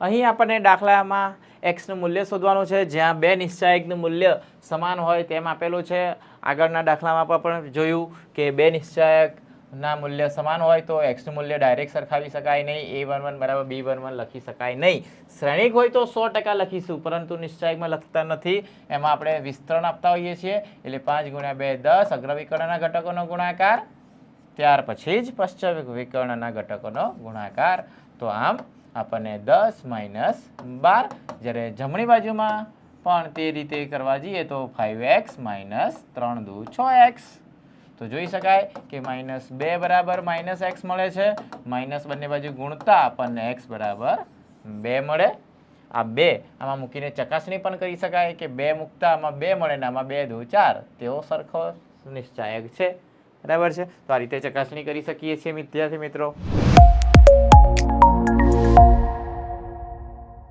અહીં આપણને દાખલામાં એક્સનું મૂલ્ય શોધવાનું છે. જ્યાં બે નિશ્ચાયકનું મૂલ્ય સમાન હોય તેમ આપેલું છે. આગળના દાખલામાં પણ જોયું કે બે નિશ્ચાયકના મૂલ્ય સમાન હોય તો એક્સનું મૂલ્ય ડાયરેક્ટ સરખાવી શકાય નહીં. એ વન બરાબર બી વન લખી શકાય નહીં. શ્રેણિક હોય તો સો ટકા લખીશું, પરંતુ નિશ્ચાયકમાં લખતા નથી. એમાં આપણે વિસ્તરણ આપતા હોઈએ છીએ. એટલે પાંચ ગુણ્યા બે દસ, અગ્રવિકર્ણના ઘટકોનો ગુણાકાર. ત્યાર પછી જ પશ્ચિમ વિકર્ણના ઘટકોનો ગુણાકાર. તો આમ આપણને દસ માઇનસ બાર. જ્યારે જમણી બાજુમાં પણ તે રીતે કરવા જઈએ તો ફાઇવ એક્સ માઇનસ ત્રણ દુ છ એક્સ તો જોઈ શકાય કે માઇનસ બે બરાબર માઇનસ એક્સ મળે છે. માઇનસ બંને બાજુ ગુણતા આપણને એક્સ બરાબર બે મળે. આ બે આમાં મૂકીને ચકાસણી પણ કરી શકાય કે બે મૂકતા આમાં બે મળે ને આમાં બે દો ચાર. તેઓ સરખો નિશ્ચાયક છે. બરાબર છે? તો આ રીતે ચકાસણી કરી શકીએ છીએ વિદ્યાર્થી મિત્રો.